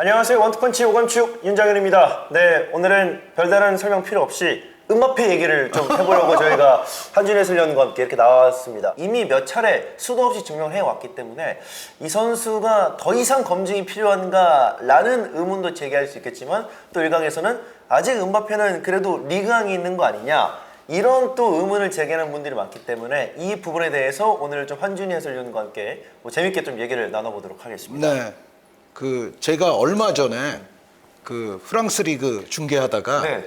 안녕하세요. 원투펀치 오감축 윤장현입니다. 네, 오늘은 별다른 설명 필요 없이 음바페 얘기를 좀 해보려고 저희가 한준 해설위원과 함께 이렇게 나왔습니다. 이미 몇 차례 수도 없이 증명을 해왔기 때문에 이 선수가 더 이상 검증이 필요한가 라는 의문도 제기할 수 있겠지만 또 일각에서는 아직 음바페는 그래도 리그왕이 있는 거 아니냐 이런 또 의문을 제기하는 분들이 많기 때문에 이 부분에 대해서 오늘 좀 한준희 해설위원과 함께 뭐 재밌게 좀 얘기를 나눠보도록 하겠습니다. 네. 그 제가 얼마 전에 그 프랑스 리그 중계하다가 네.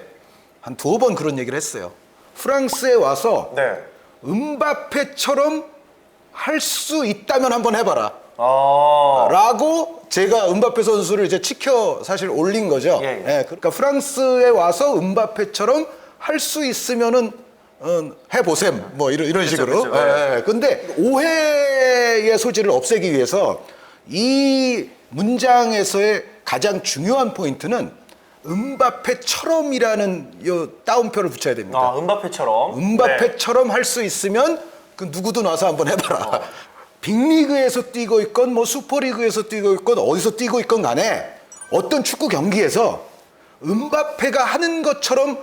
한 두어 번 그런 얘기를 했어요. 프랑스에 와서 네. 음바페처럼 할 수 있다면 한번 해봐라. 아. 라고 제가 음바페 선수를 이제 치켜 사실 올린 거죠. 예, 예. 그러니까 프랑스에 와서 음바페처럼 할 수 있으면은 어, 해보셈 뭐 이런 이런 식으로. 그쵸, 예, 예. 근데 오해의 소지를 없애기 위해서 이 문장에서의 가장 중요한 포인트는 음바페처럼이라는 요 따옴표를 붙여야 됩니다. 아, 음바페처럼. 네. 음바페처럼 할 수 있으면 그 누구든 와서 한번 해봐라. 빅리그에서 뛰고 있건 뭐 슈퍼리그에서 뛰고 있건 어디서 뛰고 있건 간에 어떤 축구 경기에서 음바페가 하는 것처럼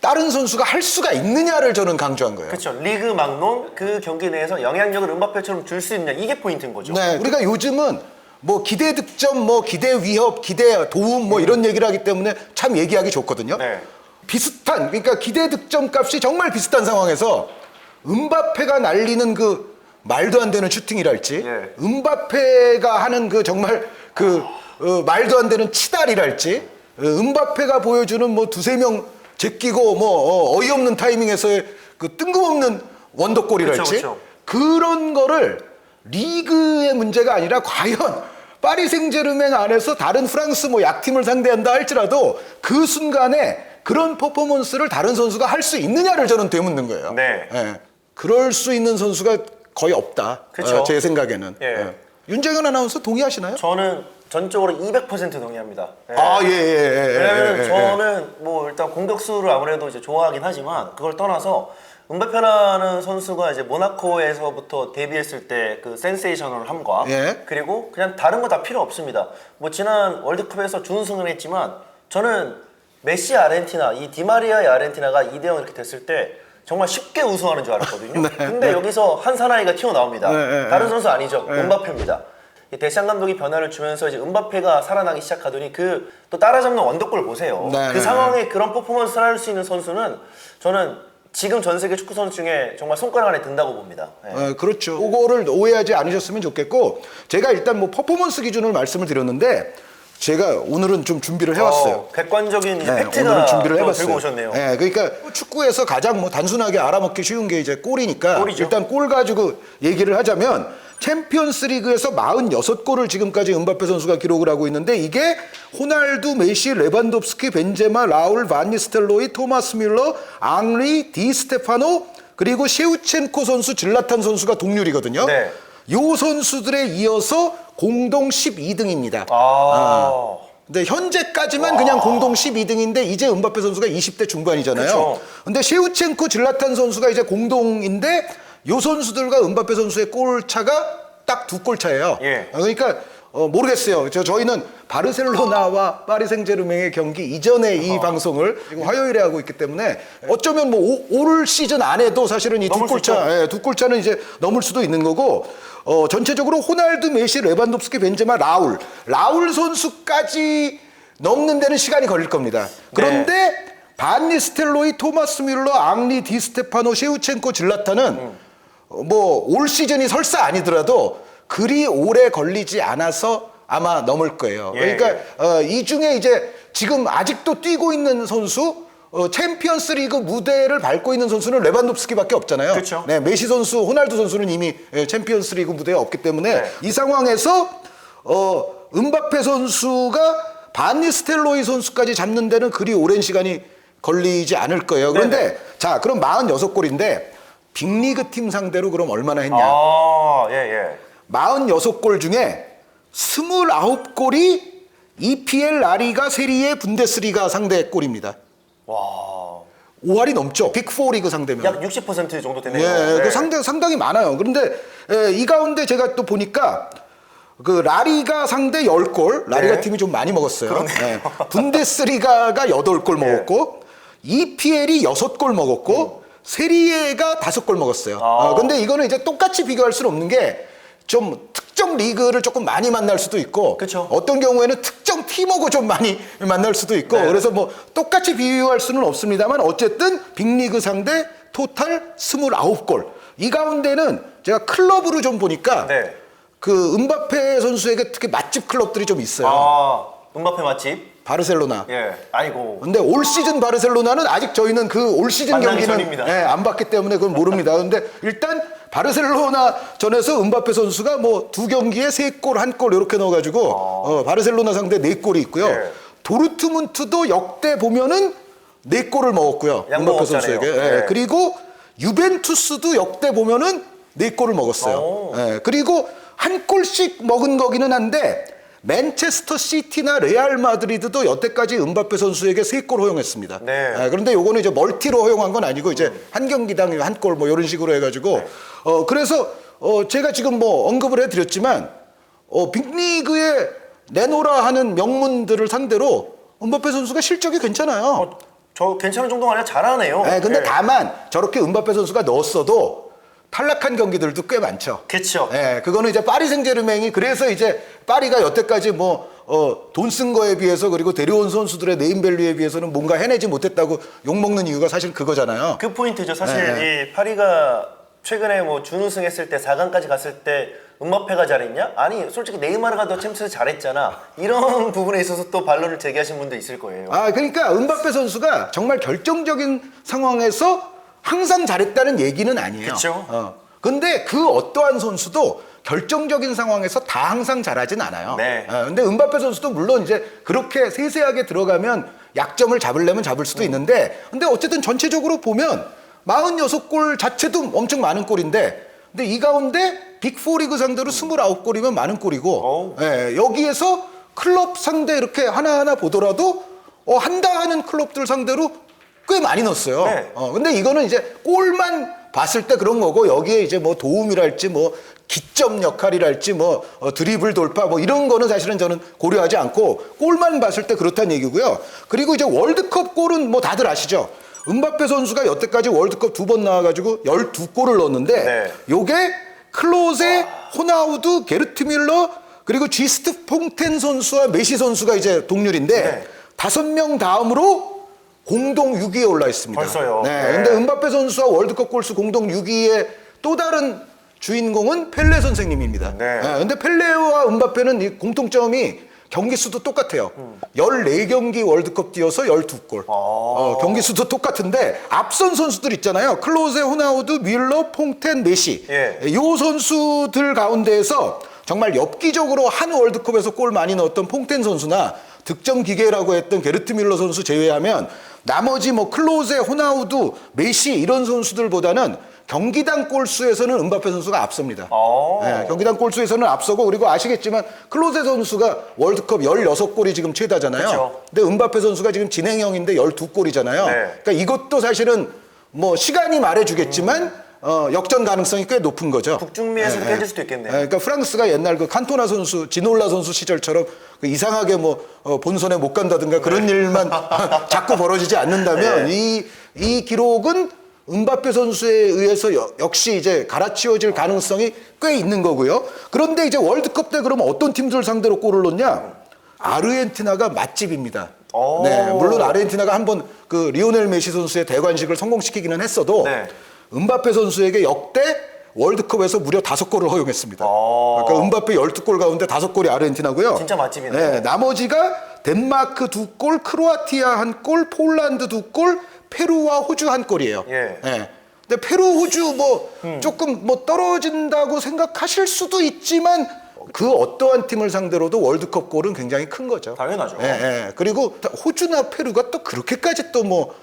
다른 선수가 할 수가 있느냐를 저는 강조한 거예요. 그렇죠. 리그 막론 그 경기 내에서 영향력을 음바페처럼 줄 수 있냐 이게 포인트인 거죠. 네, 우리가 요즘은 뭐 기대 득점, 뭐 기대 위협, 기대 도움 뭐 이런 얘기를 하기 때문에 참 얘기하기 좋거든요. 네. 비슷한 그러니까 기대 득점 값이 정말 비슷한 상황에서 음바페가 날리는 그 말도 안 되는 슈팅이랄지 예. 음바페가 하는 그 정말 그 어, 말도 안 되는 치달이랄지 어, 음바페가 보여주는 뭐 두세 명 제끼고 뭐 어, 이없는 타이밍에서의 그 뜬금없는 원더골이랄지 그쵸, 그쵸. 그런 거를 리그의 문제가 아니라 과연 파리 생제르맹 안에서 다른 프랑스 뭐 약팀을 상대한다 할지라도 그 순간에 그런 퍼포먼스를 다른 선수가 할 수 있느냐를 저는 되묻는 거예요. 네. 예. 그럴 수 있는 선수가 거의 없다. 그쵸. 어, 제 생각에는. 예. 윤정현 아나운서 동의하시나요? 저는 전적으로 200% 동의합니다. 예. 아, 예, 예, 예. 예, 왜냐면 예, 예. 저는 뭐 일단 공격수를 아무래도 이제 좋아하긴 하지만 그걸 떠나서 음바페라는 선수가 이제 모나코에서부터 데뷔했을 때 그 센세이셔널함과 예. 그리고 그냥 다른 거 다 필요 없습니다. 뭐 지난 월드컵에서 준우승을 했지만 저는 메시 아르헨티나 이 디마리아의 아르헨티나가 2대 0 이렇게 됐을 때 정말 쉽게 우승하는 줄 알았거든요. 근데 여기서 한 사나이가 튀어나옵니다. 네, 네, 다른 네. 선수 아니죠. 음바페입니다. 이 데시안 감독이 변화를 주면서 이제 음바페가 살아나기 시작하더니 그 또 따라잡는 원더골 보세요. 네, 그 네, 상황에 그런 퍼포먼스를 할 수 있는 선수는 저는 지금 전 세계 축구 선수 중에 정말 손가락 안에 든다고 봅니다. 예. 어, 그렇죠. 그거를 오해하지 않으셨으면 좋겠고 제가 일단 뭐 퍼포먼스 기준을 말씀을 드렸는데 제가 오늘은 좀 준비를 해왔어요. 어, 객관적인 이제 네, 팩트가 오늘은 준비를 또 해봤어요. 들고 오셨네요. 네, 그러니까 축구에서 가장 뭐 단순하게 알아먹기 쉬운 게 이제 골이니까 골이죠. 일단 골 가지고 얘기를 하자면 챔피언스 리그에서 46골을 지금까지 은바페 선수가 기록을 하고 있는데 이게 호날두, 메시, 레반도프스키, 벤제마, 라울, 바니스텔로이, 토마스 뮬러, 앙리, 디 스테파노 그리고 셰우첸코 선수, 질라탄 선수가 동률이거든요. 네. 요 선수들에 이어서 공동 12등입니다. 아, 근데 현재까지만 그냥 공동 12등인데 이제 은바페 선수가 20대 중반이잖아요. 그쵸. 근데 셰우첸코 질라탄 선수가 이제 공동인데 요 선수들과 은바페 선수의 골 차가 딱 두 골 차예요. 예. 어, 그러니까 어, 모르겠어요. 저 저희는 바르셀로나와 파리 생제르맹의 경기 이전에 이 방송을 지금 화요일에 하고 있기 때문에 어쩌면 뭐 오- 올 시즌 안에도 사실은 이 두 넘을 수 골 차, 예, 두 골 차는 이제 넘을 수도 있는 거고 어, 전체적으로 호날두, 메시, 레반도프스키, 벤제마, 라울, 라울 선수까지 넘는 데는 시간이 걸릴 겁니다. 그런데 반니스텔로이, 토마스 뮬러, 앙리, 디스테파노, 셰우첸코, 질라타는 뭐 올 시즌이 설사 아니더라도 그리 오래 걸리지 않아서 아마 넘을 거예요. 예. 그러니까 어, 이 중에 이제 지금 아직도 뛰고 있는 선수 어, 챔피언스 리그 무대를 밟고 있는 선수는 레반도프스키밖에 없잖아요. 그쵸. 네, 메시 선수, 호날두 선수는 이미 예, 챔피언스 리그 무대에 없기 때문에 네. 이 상황에서 어, 은바페 선수가 바니스텔로이 선수까지 잡는 데는 그리 오랜 시간이 걸리지 않을 거예요. 그런데 네네. 자, 그럼 46골인데 빅리그 팀 상대로 그럼 얼마나 했냐? 아, 예, 예. 46골 중에 29골이 EPL 라리가 세리에 분데스리가 상대 골입니다. 와, 5할이 넘죠. 빅4 리그 상대면. 약 60% 정도 되네요. 예, 네. 그 상당, 상당히 많아요. 그런데 예, 이 가운데 제가 또 보니까 그 라리가 상대 10골, 라리가 네. 팀이 좀 많이 먹었어요. 네. 분데스리가가 8골 먹었고 EPL이 6골 먹었고 세리에가 5골 먹었어요. 어, 근데 이거는 이제 똑같이 비교할 수는 없는 게 좀 특정 리그를 조금 많이 만날 수도 있고 그쵸. 어떤 경우에는 특정 팀하고 좀 많이 만날 수도 있고 네. 그래서 뭐 똑같이 비교할 수는 없습니다만 어쨌든 빅리그 상대 토탈 29골 이 가운데는 제가 클럽으로 좀 보니까 네. 그 은바페 선수에게 특히 맛집 클럽들이 좀 있어요. 아, 음바페 맛집. 바르셀로나. 예. 아이고. 근데 올 시즌 바르셀로나는 아직 저희는 그 올 시즌 만나기 경기는 전입니다. 예, 안 봤기 때문에 그건 모릅니다. 근데 일단 바르셀로나 전에서 은바페 선수가 뭐 두 경기에 세 골, 한 골 이렇게 넣어가지고 어, 바르셀로나 상대 네 골이 있고요. 아. 네. 도르트문트도 역대 보면은 네 골을 먹었고요. 양 은바페 먹었잖아요. 선수에게. 예, 네. 그리고 유벤투스도 역대 보면은 네 골을 먹었어요. 오. 예, 그리고 한 골씩 먹은 거기는 한데 맨체스터 시티나 레알 마드리드도 여태까지 은바페 선수에게 세 골 허용했습니다. 네. 예, 그런데 요거는 이제 멀티로 허용한 건 아니고 이제 한 경기당 한 골 뭐 이런 식으로 해가지고 어 그래서 어 제가 지금 뭐 언급을 해드렸지만 어 빅리그에 내놓으라 하는 명문들을 상대로 은바페 선수가 실적이 괜찮아요. 어, 저 괜찮은 정도가 아니라 잘하네요. 예, 근데 예. 다만 저렇게 은바페 선수가 넣었어도 탈락한 경기들도 꽤 많죠. 그쵸. 예, 그거는 이제 파리 생제르맹이 그래서 이제 파리가 여태까지 뭐, 어, 돈 쓴 거에 비해서 그리고 데려온 선수들의 네임밸류에 비해서는 뭔가 해내지 못했다고 욕먹는 이유가 사실 그거잖아요. 그 포인트죠. 사실 네, 이 파리가 최근에 뭐 준우승했을 때 4강까지 갔을 때 음바페가 잘했냐? 아니 솔직히 네이마르가 더 챔스 잘했잖아. 이런 부분에 있어서 또 반론을 제기하신 분도 있을 거예요. 아, 그러니까 은바페 선수가 정말 결정적인 상황에서 항상 잘했다는 얘기는 아니에요. 그쵸. 어. 근데 그 어떠한 선수도 결정적인 상황에서 다 항상 잘하진 않아요. 네. 어, 근데 은바페 선수도 물론 이제 그렇게 세세하게 들어가면 약점을 잡으려면 잡을 수도 있는데 근데 어쨌든 전체적으로 보면 46골 자체도 엄청 많은 골인데 근데 이 가운데 빅4 리그 상대로 29골이면 많은 골이고. 예, 여기에서 클럽 상대 이렇게 하나하나 보더라도 어, 한다 하는 클럽들 상대로 꽤 많이 넣었어요. 네. 어, 근데 이거는 이제 골만 봤을 때 그런 거고 여기에 이제 뭐 도움이랄지 뭐 기점 역할이랄지 뭐 어, 드리블 돌파 뭐 이런 거는 사실은 저는 고려하지 않고 골만 봤을 때 그렇다는 얘기고요. 그리고 이제 월드컵 골은 뭐 다들 아시죠? 은바페 선수가 여태까지 월드컵 두 번 나와가지고 12골을 넣었는데 네. 요게 클로제, 호나우두, 게르트 밀러 그리고 쥐스트 퐁텐 선수와 메시 선수가 이제 동률인데 네. 다섯 명 다음으로 공동 6위에 올라 있습니다. 벌써요? 네. 네. 근데 은바페 선수와 월드컵 골수 공동 6위의 또 다른 주인공은 펠레 선생님입니다. 네. 근데 펠레와 은바페는 이 공통점이 경기 수도 똑같아요. 14경기 월드컵 뛰어서 12골. 어, 경기 수도 똑같은데 앞선 선수들 있잖아요. 클로제, 호나우드, 밀러, 퐁텐, 메시. 예. 요 선수들 가운데에서 정말 엽기적으로 한 월드컵에서 골 많이 넣었던 퐁텐 선수나 득점 기계라고 했던 게르트 밀러 선수 제외하면 나머지 뭐 클로제, 호나우두, 메시 이런 선수들보다는 경기당 골수에서는 은바페 선수가 앞섭니다. 어. 네, 경기당 골수에서는 앞서고 그리고 아시겠지만 클로제 선수가 월드컵 16골이 지금 최다잖아요. 그쵸. 근데 은바페 선수가 지금 진행형인데 12골이잖아요. 네. 그러니까 이것도 사실은 뭐 시간이 말해주겠지만 어, 역전 가능성이 꽤 높은 거죠. 북중미에서도 깨질 수도 있겠네요. 네, 그러니까 프랑스가 옛날 그 칸토나 선수, 지놀라 선수 시절처럼 그 이상하게 뭐 어, 본선에 못 간다든가 그런 네. 일만 자꾸 벌어지지 않는다면 이, 이 기록은 은바페 선수에 의해서 여- 역시 이제 갈아치워질 가능성이 꽤 있는 거고요. 그런데 이제 월드컵 때 그러면 어떤 팀들 상대로 골을 넣냐? 아르헨티나가 맛집입니다. 오. 네, 물론 아르헨티나가 한번 그 리오넬 메시 선수의 대관식을 성공시키기는 했어도 네. 은바페 선수에게 역대 월드컵에서 무려 다섯 골을 허용했습니다. 어. 그러니까 은바페 12골 가운데 다섯 골이 아르헨티나고요. 진짜 맛집이네. 네, 나머지가 덴마크 두 골, 크로아티아 한 골, 폴란드 두 골, 페루와 호주 한 골이에요. 예. 네. 근데 페루, 호주 뭐 조금 뭐 떨어진다고 생각하실 수도 있지만 그 어떠한 팀을 상대로도 월드컵 골은 굉장히 큰 거죠. 당연하죠. 예, 예. 그리고 호주나 페루가 또 그렇게까지 또 뭐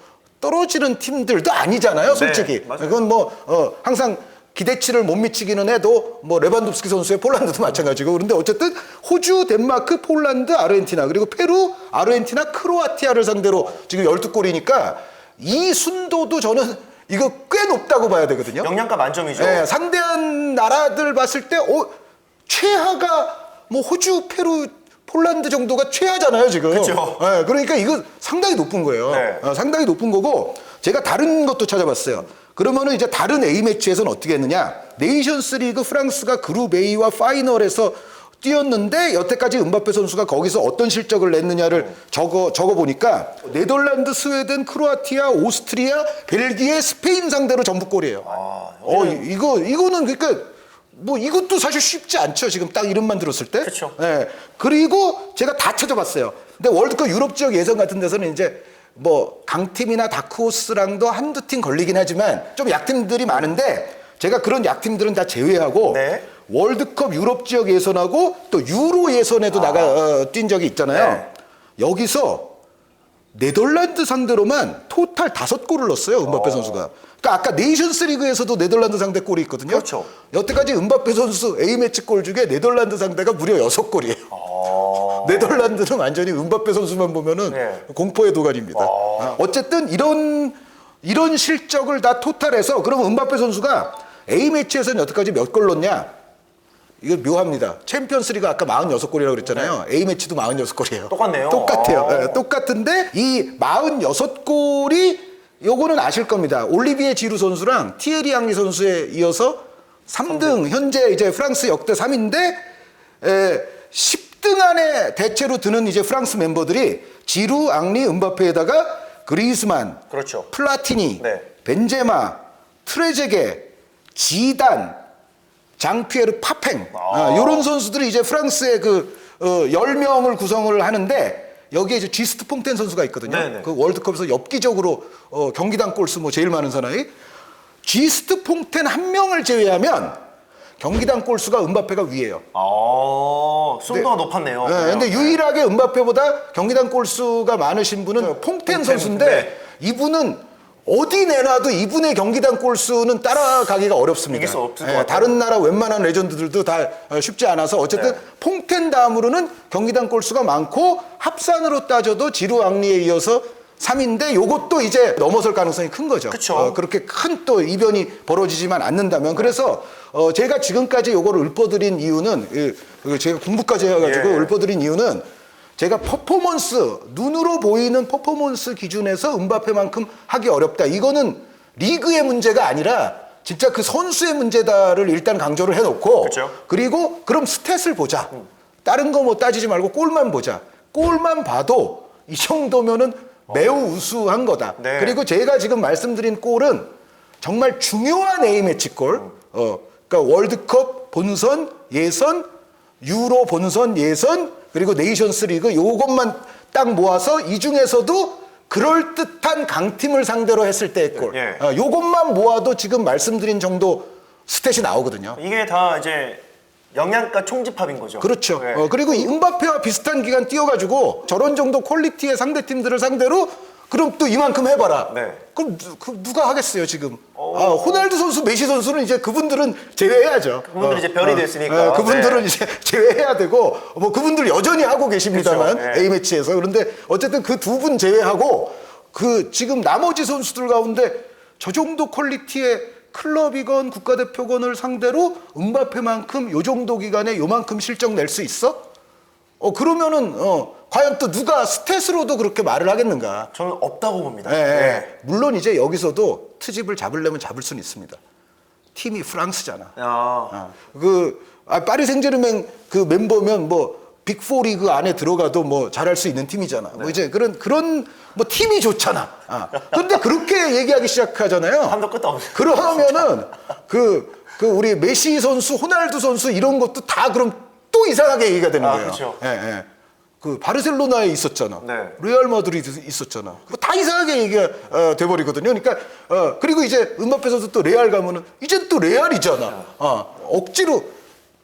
떨어지는 팀들도 아니잖아요, 솔직히. 네, 맞아요. 그건 뭐 어, 항상 기대치를 못 미치기는 해도 뭐 레반도프스키 선수의 폴란드도 마찬가지고 그런데 어쨌든 호주, 덴마크, 폴란드, 아르헨티나 그리고 페루, 아르헨티나, 크로아티아를 상대로 지금 12골이니까 이 순도도 저는 이거 꽤 높다고 봐야 되거든요. 영양가 만점이죠. 예, 상대한 나라들 봤을 때 어, 최하가 뭐 호주, 페루, 폴란드 정도가 최하잖아요 지금. 그쵸. 예, 그러니까 이거 상당히 높은 거예요. 네. 어, 상당히 높은 거고 제가 다른 것도 찾아봤어요. 그러면은 이제 다른 A 매치에서는 어떻게 했느냐? 네이션스 리그 프랑스가 그룹 A와 파이널에서 뛰었는데 여태까지 은바페 선수가 거기서 어떤 실적을 냈느냐를 적어 적어 보니까 네덜란드, 스웨덴, 크로아티아, 오스트리아, 벨기에, 스페인 상대로 전부 골이에요. 아, 어 이- 이거 이거는 그러니까 뭐 이것도 사실 쉽지 않죠. 지금 딱 이름만 들었을 때. 그쵸. 예. 그리고 제가 다 찾아봤어요. 근데 월드컵 유럽 지역 예선 같은 데서는 이제 뭐 강팀이나 다크호스랑도 한두 팀 걸리긴 하지만 좀 약팀들이 많은데 제가 그런 약팀들은 다 제외하고 네. 월드컵 유럽 지역 예선하고 또 유로 예선에도 나가 어, 뛴 적이 있잖아요. 네. 여기서 네덜란드 상대로만 토탈 다섯 골을 넣었어요. 은바페 선수가. 그러니까 아까 네이션스 리그에서도 네덜란드 상대 골이 있거든요. 그렇죠. 여태까지 은바페 선수 A 매치 골 중에 네덜란드 상대가 무려 여섯 골이에요. 어... 네덜란드는 완전히 은바페 선수만 보면은 네. 공포의 도가니입니다. 아, 어쨌든 이런 이런 실적을 다 토탈해서 그럼 은바페 선수가 A 매치에서는 여태까지 몇 골 넣냐? 이거 묘합니다. 챔피언스리그 아까 46골이라고 그랬잖아요. A 매치도 46골이에요. 네. 똑같네요. 똑같아요. 아. 예, 똑같은데 이 46골이 요거는 아실 겁니다. 올리비에 지루 선수랑 티에리 앙리 선수에 이어서 3등 현재 이제 프랑스 역대 3인데 에, 10등 안에 대체로 드는 이제 프랑스 멤버들이 지루, 앙리, 은바페에다가 그리스만, 그렇죠. 플라티니, 네. 벤제마, 트레제게, 지단, 장피에르 파팽 아. 이런 선수들이 이제 프랑스의 그 어, 10명을 구성을 하는데 여기에 이제 지스트 퐁텐 선수가 있거든요. 네네. 그 월드컵에서 엽기적으로 어, 경기당 골수 뭐 제일 많은 사나이. 지스트 퐁텐 한 명을 제외하면 경기당 골수가 은바페가 위에요. 아, 순도가 높았네요. 네, 근데 유일하게 은바페보다 경기당 골수가 많으신 분은 퐁텐 퐁텐, 선수인데 네. 이분은 어디 내놔도 이분의 경기당 골수는 따라가기가 어렵습니다. 수 없을 것 예, 같아요. 다른 나라 웬만한 레전드들도 다 어, 쉽지 않아서 어쨌든 네. 퐁텐 다음으로는 경기당 골수가 많고 합산으로 따져도 지루 앙리에 이어서 3인데 요것도 이제 넘어설 가능성이 큰 거죠. 그쵸. 어, 그렇게 큰 또 이변이 벌어지지만 않는다면 그래서 어, 제가 지금까지 요거를 읊어드린 이유는 예, 그 제가 공부까지 해가지고 예. 읊어드린 이유는 제가 퍼포먼스 눈으로 보이는 퍼포먼스 기준에서 은바페만큼 하기 어렵다. 이거는 리그의 문제가 아니라 진짜 그 선수의 문제다를 일단 강조를 해놓고 그쵸. 그리고 그럼 스탯을 보자. 다른 거 뭐 따지지 말고 골만 보자. 골만 봐도 이 정도면은 매우 우수한 거다. 네. 그리고 제가 지금 말씀드린 골은 정말 중요한 A 매치 골. 어, 그러니까 월드컵 본선, 예선, 유로 본선, 예선, 그리고 네이션스 리그 요것만 딱 모아서 이 중에서도 그럴 듯한 강팀을 상대로 했을 때의 골. 예. 어, 요것만 모아도 지금 말씀드린 정도 스탯이 나오거든요. 이게 다 이제 영양가 총집합인 거죠. 그렇죠. 네. 어, 그리고 이 은바페와 비슷한 기간 뛰어가지고 저런 정도 퀄리티의 상대 팀들을 상대로 그럼 또 이만큼 해봐라. 네. 그럼 누, 그 누가 하겠어요 지금? 아, 호날두 선수, 메시 선수는 이제 그분들은 제외해야죠. 그분들은 이제 별이 됐으니까. 그분들은 네. 이제 제외해야 되고 뭐 그분들 여전히 하고 계십니다만 그렇죠. 네. A 매치에서 그런데 어쨌든 그 두 분 제외하고 그 지금 나머지 선수들 가운데 저 정도 퀄리티의 클럽이건 국가대표건을 상대로 은바페만큼 요 정도 기간에 요만큼 실적 낼 수 있어? 어 그러면은 어 과연 또 누가 스탯으로도 그렇게 말을 하겠는가? 저는 없다고 봅니다. 예, 예. 네. 물론 이제 여기서도 트집을 잡으려면 잡을 수는 있습니다. 팀이 프랑스잖아. 아, 아, 그 아, 파리 생제르맹 그 멤버면 뭐 빅4 리그 안에 들어가도 뭐 잘할 수 있는 팀이잖아. 네. 뭐 이제 그런 그런 뭐 팀이 좋잖아. 아. 근데 그렇게 얘기하기 시작하잖아요. 한도 끝도 없어요. 그러면은 그, 그 우리 메시 선수, 호날두 선수 이런 것도 다 그럼 또 이상하게 얘기가 되는 아, 거예요. 그쵸. 예, 예. 그 바르셀로나에 있었잖아. 네. 레알 마드리드 있었잖아. 그거 다 이상하게 얘기가 어, 돼버리거든요. 그러니까 어, 그리고 이제 선수 또 레알 가면은 이제 또 레알이잖아. 어, 억지로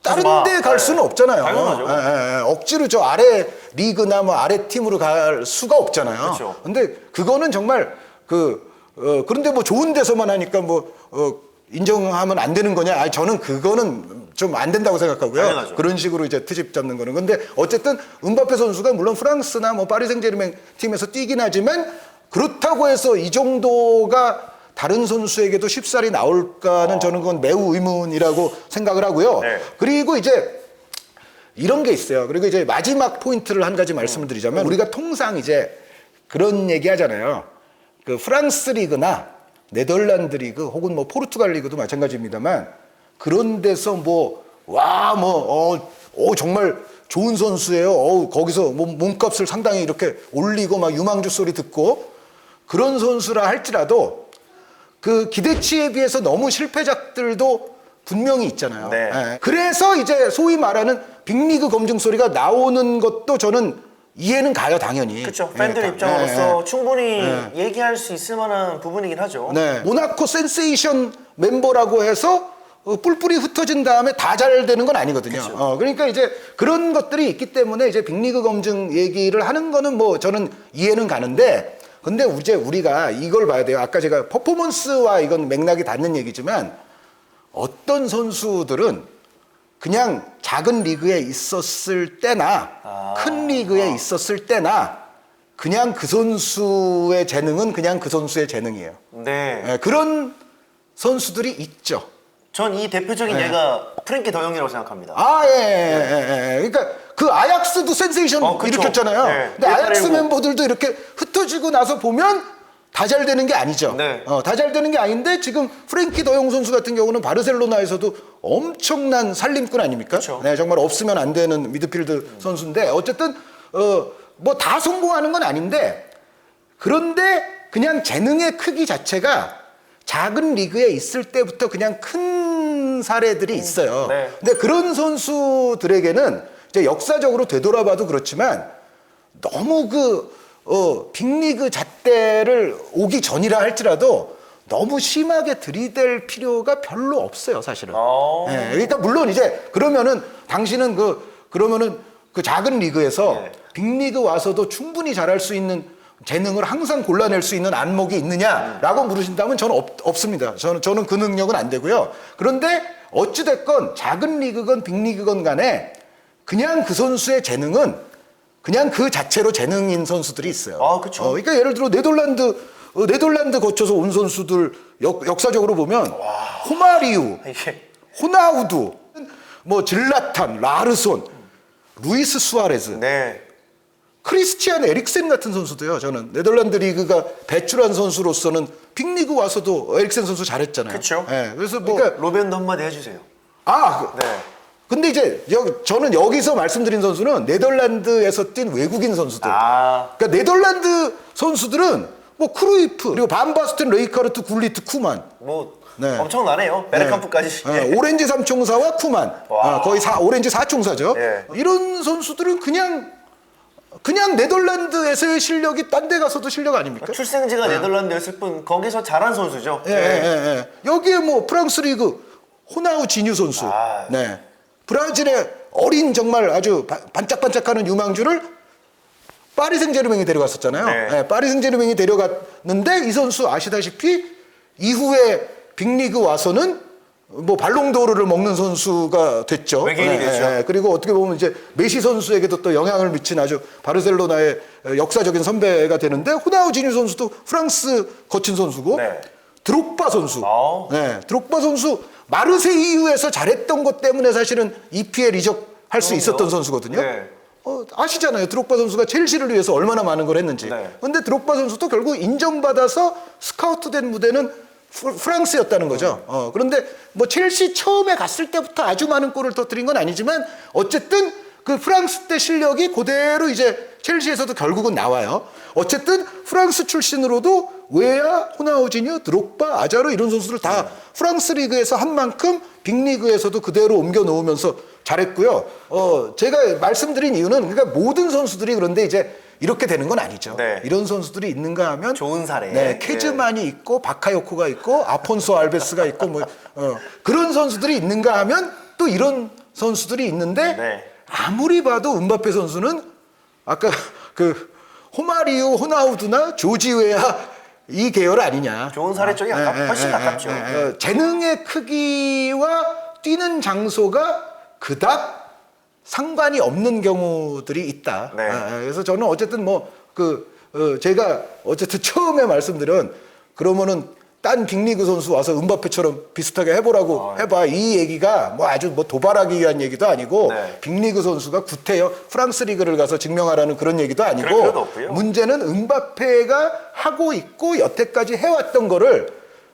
다른 마. 데갈 네. 수는 없잖아요. 당연하죠. 예, 예, 예. 억지로 저 아래 리그나 뭐 아래 팀으로 갈 수가 없잖아요. 그쵸. 근데 그거는 정말 그 어, 그런데 뭐 좋은 데서만 하니까 뭐 어, 인정하면 안 되는 거냐? 아니 저는 그거는 좀 안 된다고 생각하고요. 당연하죠. 그런 식으로 이제 트집 잡는 거는. 근데 어쨌든 은바페 선수가 물론 프랑스나 뭐 파리 생제르맹 팀에서 뛰긴 하지만 그렇다고 해서 이 정도가 다른 선수에게도 쉽사리 나올까는 저는 그건 매우 의문이라고 생각을 하고요. 네. 그리고 이제 이런 게 있어요. 그리고 이제 마지막 포인트를 한 가지 말씀을 드리자면 우리가 통상 이제 그런 얘기 하잖아요. 그 프랑스 리그나 네덜란드 리그 혹은 뭐 포르투갈 리그도 마찬가지입니다만 그런 데서 뭐 와 뭐 어, 어, 정말 좋은 선수예요. 어, 거기서 몸, 몸값을 상당히 이렇게 올리고 막 유망주 소리 듣고 그런 선수라 할지라도 그 기대치에 비해서 너무 실패작들도 분명히 있잖아요. 네. 예. 그래서 이제 소위 말하는 빅리그 검증 소리가 나오는 것도 저는 이해는 가요, 당연히. 그렇죠. 예, 팬들 다- 입장으로서 예, 예. 충분히 얘기할 수 있을 만한 부분이긴 하죠. 네. 모나코 센세이션 멤버라고 해서 어, 뿔뿔이 흩어진 다음에 다 잘 되는 건 아니거든요. 어, 그러니까 이제 그런 것들이 있기 때문에 이제 빅리그 검증 얘기를 하는 거는 뭐 저는 이해는 가는데 근데 이제 우리가 이걸 봐야 돼요. 아까 제가 퍼포먼스와 이건 맥락이 닿는 얘기지만 어떤 선수들은 그냥 작은 리그에 있었을 때나 아. 큰 리그에 있었을 때나 그냥 그 선수의 재능은 그냥 그 선수의 재능이에요. 네. 예, 그런 선수들이 있죠. 전 이 대표적인 예가 프랭키 더영이라고 생각합니다. 네. 아, 예, 예, 예, 예. 그러니까 그 아약스도 센세이션 어, 그쵸. 일으켰잖아요. 네, 근데 아약스 1819. 멤버들도 이렇게 흩어지고 나서 보면 다 잘 되는 게 아니죠. 네. 어, 다 잘 되는 게 아닌데 지금 프랭키 더용 선수 같은 경우는 바르셀로나에서도 엄청난 살림꾼 아닙니까? 그쵸. 네, 정말 없으면 안 되는 미드필드 선수인데 어쨌든 어, 뭐 다 성공하는 건 아닌데 그런데 그냥 재능의 크기 자체가 작은 리그에 있을 때부터 그냥 큰 사례들이 있어요. 네. 근데 그런 선수들에게는 이제 역사적으로 되돌아봐도 그렇지만 너무 그 어, 빅리그 잣대를 오기 전이라 할지라도 너무 심하게 들이댈 필요가 별로 없어요, 사실은. 어. 예, 그러니까 물론 이제 그러면은 당신은 그 그러면은 그 작은 리그에서 네. 빅리그 와서도 충분히 잘할 수 있는 재능을 항상 골라낼 수 있는 안목이 있느냐라고 물으신다면 저는 없, 없습니다. 저는 저는 그 능력은 안 되고요. 그런데 어찌 됐건 작은 리그건 빅리그건 간에 그냥 그 선수의 재능은 그냥 그 자체로 재능인 선수들이 있어요. 아, 그쵸. 어, 그러니까 예를 들어 네덜란드 어, 네덜란드 거쳐서 온 선수들 역, 역사적으로 보면 호마리우, 이게 호나우두, 뭐 질라탄, 라르손, 루이스 수아레즈, 네. 크리스티안 에릭센 같은 선수도요. 저는 네덜란드 리그가 배출한 선수로서는 빅리그 와서도 에릭센 선수 잘했잖아요. 그쵸. 예, 그래서 뭐 그러니까 로벤도 한마디 해주세요. 아, 그- 네. 근데 이제 여, 저는 여기서 말씀드린 선수는 네덜란드에서 뛴 외국인 선수들. 아. 그러니까 네덜란드 선수들은 뭐 크루이프 그리고 반바스텐 레이카르트 굴리트 쿠만 뭐 네. 엄청나네요. 베르캄프까지. 네, 오렌지 삼총사와 쿠만 와. 어, 거의 사, 오렌지 사총사죠. 예. 이런 선수들은 그냥 그냥 네덜란드에서의 실력이 딴 데 가서도 실력 아닙니까? 출생지가 네 덜란드였을 뿐 거기서 잘한 선수죠. 예, 예, 예, 예. 여기에 뭐 프랑스 리그 호나우 지뉴 선수, 아. 네, 브라질의 어린 정말 아주 바- 반짝반짝하는 유망주를 파리 생제르맹이 데려갔었잖아요. 네. 예, 파리 생제르맹이 데려갔는데 이 선수 아시다시피 이후에 빅리그 와서는 뭐 발롱도르를 먹는 선수가 됐죠. 외계인이 됐죠. 그리고 어떻게 보면 이제 메시 선수에게도 또 영향을 미친 아주 바르셀로나의 역사적인 선배가 되는데 호나우 지뉴 선수도 프랑스 거친 선수고 네. 드록바 선수. 아. 네, 드록바 선수 마르세이유에서 잘했던 것 때문에 사실은 EPL 이적할 수. 있었던 선수거든요. 네. 어, 아시잖아요. 드록바 선수가 첼시를 위해서 얼마나 많은 걸 했는지. 네. 근데 드록바 선수도 결국 인정받아서 스카우트 된 무대는 프- 프랑스였다는 거죠. 어, 그런데 뭐 첼시 처음에 갔을 때부터 아주 많은 골을 터뜨린 건 아니지만 어쨌든 그 프랑스 때 실력이 그대로 이제 첼시에서도 결국은 나와요. 어쨌든 프랑스 출신으로도 웨아, 호나우지뉴, 드록바, 아자르 이런 선수들 다 프랑스 리그에서 한 만큼 빅리그에서도 그대로 옮겨 놓으면서 잘했고요. 어, 제가 말씀드린 이유는 그러니까 모든 선수들이 그런데 이제 이렇게 되는 건 아니죠. 네. 이런 선수들이 있는가 하면 좋은 사례. 네, 케즈만이 있고 바카요코가 있고 아폰소 알베스가 있고 뭐 어, 그런 선수들이 있는가 하면 또 이런 선수들이 있는데 네. 아무리 봐도 은바페 선수는 아까 그 호마리우, 호나우두나 조지웨아 이 계열 아니냐. 좋은 사례 쪽이 가깝- 예, 예, 훨씬 예, 가깝죠. 어, 재능의 크기와 뛰는 장소가 그닥 상관이 없는 경우들이 있다. 네. 아, 그래서 저는 어쨌든 뭐 그 제가 어쨌든 처음에 말씀드린 그러면은 딴 빅리그 선수 와서 은바페처럼 비슷하게 해보라고 해봐 이 얘기가 뭐 아주 뭐 도발하기 위한 얘기도 아니고 네. 빅리그 선수가 구태여 프랑스 리그를 가서 증명하라는 그런 얘기도 그럴 아니고 없고요. 문제는 은바페가 하고 있고 여태까지 해왔던 거를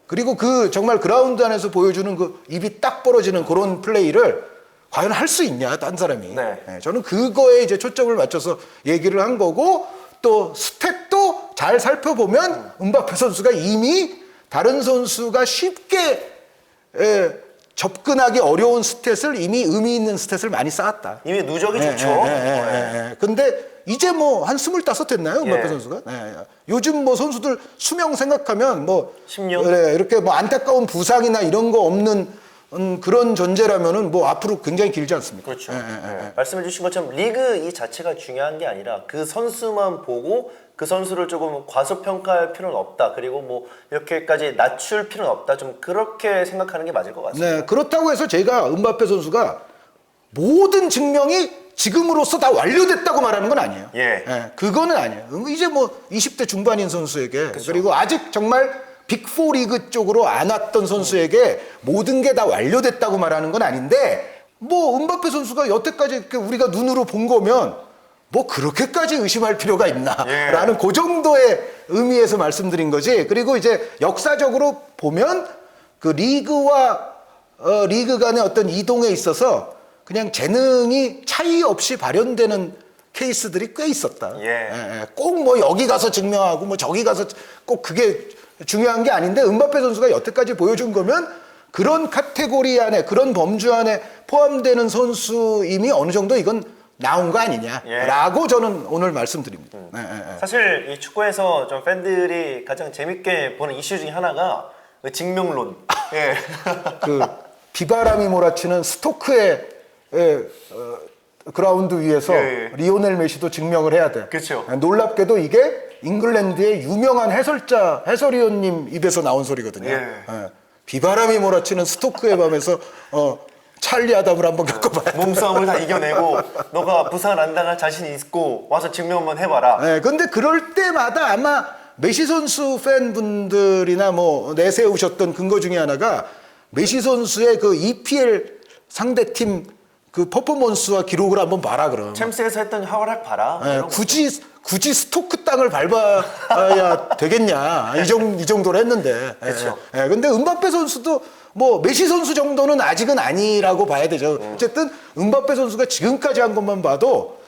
그리고 그 정말 그라운드 안에서 보여주는 그 입이 딱 벌어지는 그런 플레이를 과연 할 수 있냐 딴 사람이 네. 네, 저는 그거에 이제 초점을 맞춰서 얘기를 한 거고 또 스탯도 잘 살펴보면 은바페 선수가 이미 다른 선수가 쉽게 에, 접근하기 어려운 스탯을 이미 의미 있는 스탯을 많이 쌓았다. 이미 누적이 예, 좋죠. 예, 예, 네. 예, 예. 근데 이제 뭐 한 스물다섯 됐나요, 은바페 예. 선수가? 예, 예. 요즘 뭐 선수들 수명 생각하면 뭐 16? 그래, 이렇게 뭐 안타까운 부상이나 이런 거 없는 음, 그런 존재라면은 뭐 앞으로 굉장히 길지 않습니까? 그렇죠. 예, 예, 예. 네. 말씀해 주신 것처럼 리그 이 자체가 중요한 게 아니라 그 선수만 보고 그 선수를 조금 과소평가할 필요는 없다. 그리고 뭐 이렇게까지 낮출 필요는 없다. 좀 그렇게 생각하는 게 맞을 것 같습니다. 네, 그렇다고 해서 제가 은바페 선수가 모든 증명이 지금으로서 다 완료됐다고 말하는 건 아니에요. 예. 그거는 아니에요. 음, 이제 뭐 20대 중반인 선수에게 그리고 아직 정말 빅4 리그 쪽으로 안 왔던 선수에게 모든 게 다 완료됐다고 말하는 건 아닌데 뭐 은바페 선수가 여태까지 우리가 눈으로 본 거면 뭐 그렇게까지 의심할 필요가 있나 예. 라는 그 정도의 의미에서 말씀드린 거지 그리고 이제 역사적으로 보면 그 리그와 어, 리그 간의 어떤 이동에 있어서 그냥 재능이 차이 없이 발현되는 케이스들이 꽤 있었다. 예. 꼭뭐 여기 가서 증명하고 뭐 저기 가서 꼭 그게 중요한 게 아닌데 은바페 선수가 여태까지 보여준 거면 그런 카테고리 안에 그런 범주 안에 포함되는 선수임이 어느 정도 이건 나온 거 예. 아니냐라고 저는 오늘 말씀드립니다. 네, 네, 네. 사실 이 축구에서 좀 팬들이 가장 재밌게 보는 이슈 중에 하나가 그 증명론. 예. 그 비바람이 몰아치는 스토크의 에, 어, 그라운드 위에서 예, 예. 리오넬 메시도 증명을 해야 돼. 그쵸. 놀랍게도 이게 잉글랜드의 유명한 해설자 해설위원님 입에서 나온 소리거든요. 예. 예. 비바람이 몰아치는 스토크의 밤에서 어, 찰리 아담을 한번 겪어봐야 몸싸움을 다 이겨내고 너가 부상을 안 당할 자신이 있고 와서 증명 한번 해봐라. 네, 근데 그럴 때마다 아마 메시 선수 팬분들이나 뭐 내세우셨던 근거 중에 하나가 메시 선수의 그 EPL 상대팀 그 퍼포먼스와 기록을 한번 봐라 그럼. 챔스에서 했던 활약 봐라. 예, 이런 거. 굳이 굳이 스토크 땅을 밟아야 되겠냐 이, 정, 이 정도로 했는데. 예, 그쵸. 예, 근데 은바페 선수도 뭐 메시 선수 정도는 아직은 아니라고 봐야 되죠. 음. 어쨌든 은바페 선수가 지금까지 한 것만 봐도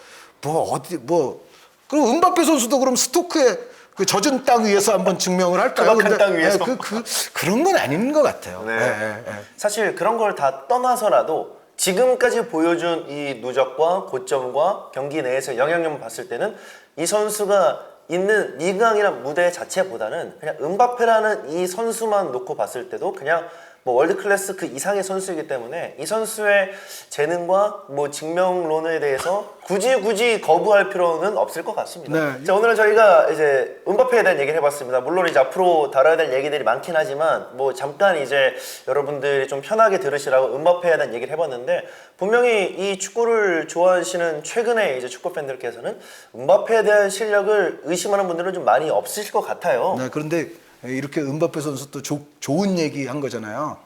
뭐 어디 뭐 그럼 은바페 선수도 그럼 스토크의 그 젖은 땅 위에서 한번 증명을 할까요? 투박한 땅 위에서. 예, 그, 그, 그런 건 아닌 것 같아요. 네. 예, 예, 예. 사실 그런 걸 다 떠나서라도 지금까지 보여준 이 누적과 고점과 경기 내에서 영향력만 봤을 때는 이 선수가 있는 리그왕이란 무대 자체보다는 그냥 은바페라는 이 선수만 놓고 봤을 때도 그냥 뭐 월드 클래스 그 이상의 선수이기 때문에 이 선수의 재능과 뭐 증명론에 대해서 굳이 굳이 거부할 필요는 없을 것 같습니다. 네. 자, 오늘은 저희가 이제 은바페에 대한 얘기를 해봤습니다. 물론 이제 앞으로 다뤄야 될 얘기들이 많긴 하지만 뭐 잠깐 이제 여러분들이 좀 편하게 들으시라고 은바페에 대한 얘기를 해봤는데 분명히 이 축구를 좋아하시는 최근에 이제 축구 팬들께서는 은바페에 대한 실력을 의심하는 분들은 좀 많이 없으실 것 같아요. 네, 그런데 이렇게 은바페 선수 또 조- 좋은 얘기 한 거잖아요.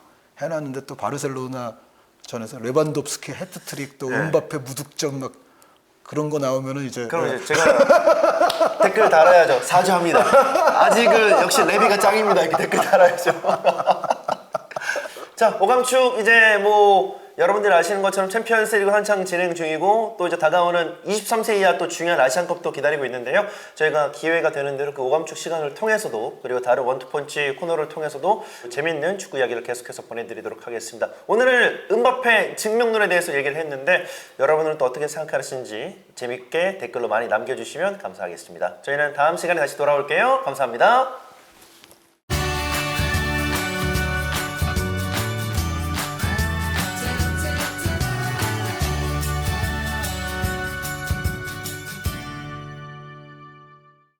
해놨는데 또 바르셀로나 전에서 레반도프스키 헤트트릭 또 네. 은바페 무득점 막 그런 거 나오면은 이제 그럼 네. 이제 제가 댓글 달아야죠. 사죄합니다. 아직은 역시 레비가 짱입니다. 이렇게 댓글 달아야죠. 자, 오감축 이제 뭐 여러분들이 아시는 것처럼 챔피언스 리그 한창 진행 중이고 또 이제 다가오는 23세 이하 또 중요한 아시안컵도 기다리고 있는데요. 저희가 기회가 되는 대로 그 오감축 시간을 통해서도 그리고 다른 원투펀치 코너를 통해서도 재밌는 축구 이야기를 계속해서 보내드리도록 하겠습니다. 오늘은 은바페 증명론에 대해서 얘기를 했는데 여러분은 또 어떻게 생각하시는지 재밌게 댓글로 많이 남겨주시면 감사하겠습니다. 저희는 다음 시간에 다시 돌아올게요. 감사합니다.